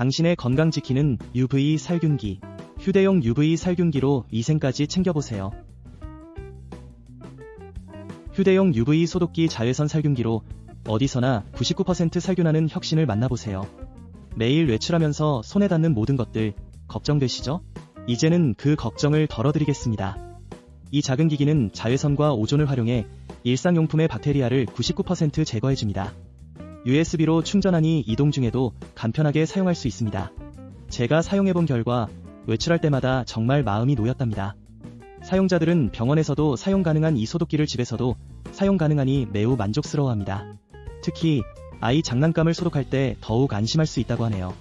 당신의 건강 지키는 UV 살균기. 휴대용 UV 살균기로 위생까지 챙겨보세요. 휴대용 UV 소독기 자외선 살균기로 어디서나 99% 살균하는 혁신을 만나보세요. 매일 외출하면서 손에 닿는 모든 것들 걱정되시죠? 이제는 그 걱정을 덜어드리겠습니다. 이 작은 기기는 자외선과 오존을 활용해 일상용품의 박테리아를 99% 제거해줍니다. USB로 충전하니 이동 중에도 간편하게 사용할 수 있습니다. 제가 사용해본 결과 외출할 때마다 정말 마음이 놓였답니다. 사용자들은 병원에서도 사용 가능한 이 소독기를 집에서도 사용 가능하니 매우 만족스러워합니다. 특히 아이 장난감을 소독할 때 더욱 안심할 수 있다고 하네요.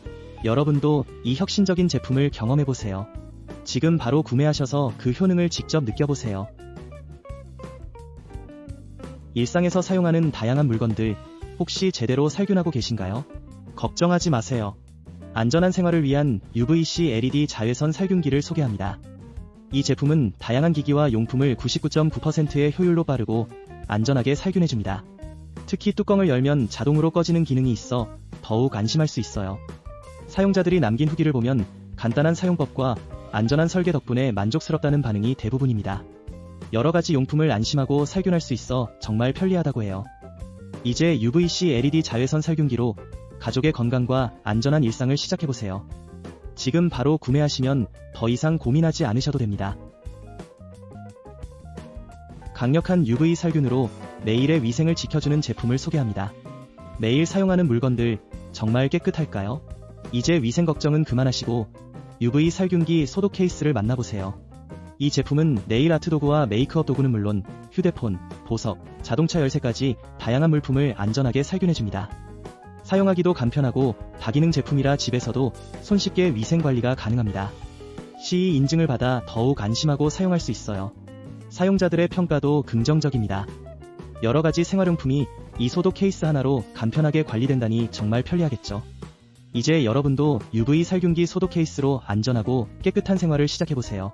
여러분도 이 혁신적인 제품을 경험해보세요. 지금 바로 구매하셔서 그 효능을 직접 느껴보세요. 일상에서 사용하는 다양한 물건들 혹시 제대로 살균하고 계신가요? 걱정하지 마세요. 안전한 생활을 위한 UVC LED 자외선 살균기를 소개합니다. 이 제품은 다양한 기기와 용품을 99.9%의 효율로 빠르고 안전하게 살균해줍니다. 특히 뚜껑을 열면 자동으로 꺼지는 기능이 있어 더욱 안심할 수 있어요. 사용자들이 남긴 후기를 보면 간단한 사용법과 안전한 설계 덕분에 만족스럽다는 반응이 대부분입니다. 여러 가지 용품을 안심하고 살균할 수 있어 정말 편리하다고 해요. 이제 UVC LED 자외선 살균기로 가족의 건강과 안전한 일상을 시작해보세요. 지금 바로 구매하시면 더 이상 고민하지 않으셔도 됩니다. 강력한 UV 살균으로 매일의 위생을 지켜주는 제품을 소개합니다. 매일 사용하는 물건들 정말 깨끗할까요? 이제 위생 걱정은 그만하시고 UV 살균기 소독 케이스를 만나보세요. 이 제품은 네일 아트 도구와 메이크업 도구는 물론 휴대폰, 보석, 자동차 열쇠까지 다양한 물품을 안전하게 살균해줍니다. 사용하기도 간편하고 다기능 제품이라 집에서도 손쉽게 위생 관리가 가능합니다. CE 인증을 받아 더욱 안심하고 사용할 수 있어요. 사용자들의 평가도 긍정적입니다. 여러 가지 생활용품이 이 소독 케이스 하나로 간편하게 관리된다니 정말 편리하겠죠. 이제 여러분도 UV 살균기 소독 케이스로 안전하고 깨끗한 생활을 시작해보세요.